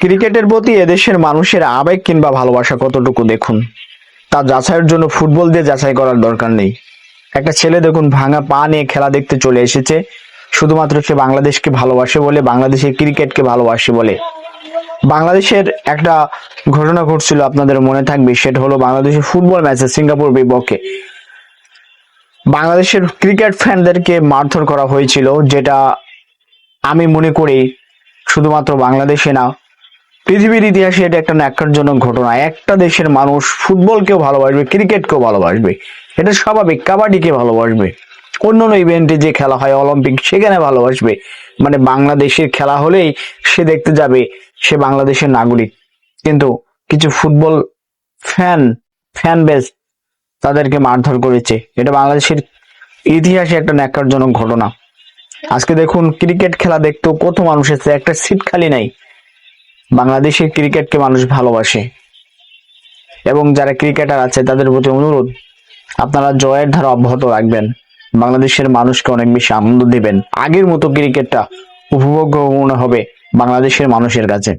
ক্রিকেটের প্রতি এদেশের মানুষের আবেগ কিংবা ভালোবাসা কতটুকু দেখুন? তা যাচাইয়ের জন্য ফুটবল দিয়ে যাচাই করার দরকার নেই। একটা ছেলে দেখুন ভাঙা পা নিয়ে খেলা দেখতে চলে এসেছে। শুধুমাত্র সে বাংলাদেশকে ভালোবাসে বলে, বাংলাদেশের ক্রিকেটকে ভালোবাসে বলে। বাংলাদেশের একটা ঘটনা ঘটছিল, আপনাদের মনে থাকবে, সেটা হলো বাংলাদেশের ফুটবল ম্যাচে সিঙ্গাপুর বিপক্ষে। বাংলাদেশের ক্রিকেট ফ্যানদেরকে মারধর করা হয়েছিল, যেটা আমি মনে করি শুধুমাত্র বাংলাদেশে না পৃথিবীর ইতিহাসে এটা একটা ন্যাক্কারজনক ঘটনা। একটা দেশের মানুষ ফুটবলকেও ভালোবাসবে ক্রিকেটকেও ভালোবাসবে, এটা স্বাভাবিক কাবাডিকে ভালোবাসবে অন্য অন্য ইভেন্টে যে খেলা হয় অলিম্পিক সেখানে ভালোবাসবে। মানে বাংলাদেশের খেলা হলেই সে দেখতে যাবে সে বাংলাদেশের নাগরিক। কিন্তু কিছু ফুটবল ফ্যান ফ্যান বেস তাদেরকে মারধর করেছে। এটা বাংলাদেশের ইতিহাসে একটা ন্যাক্কারজনক ঘটনা। আজকে দেখুন, ক্রিকেট খেলা দেখতেও কত মানুষ এসেছে, একটা সিট খালি নাই। বাংলাদেশের ক্রিকেটকে মানুষ ভালোবাসে। এবং যারা ক্রিকেটার আছে, তাদের প্রতি অনুরোধ, আপনারা জয়ের ধারা অব্যাহত রাখবেন। বাংলাদেশের মানুষকে অনেক বেশি আনন্দ দেবেন। আগের মতো ক্রিকেটটা উপভোগ্য মনে হবে বাংলাদেশের মানুষের কাছে।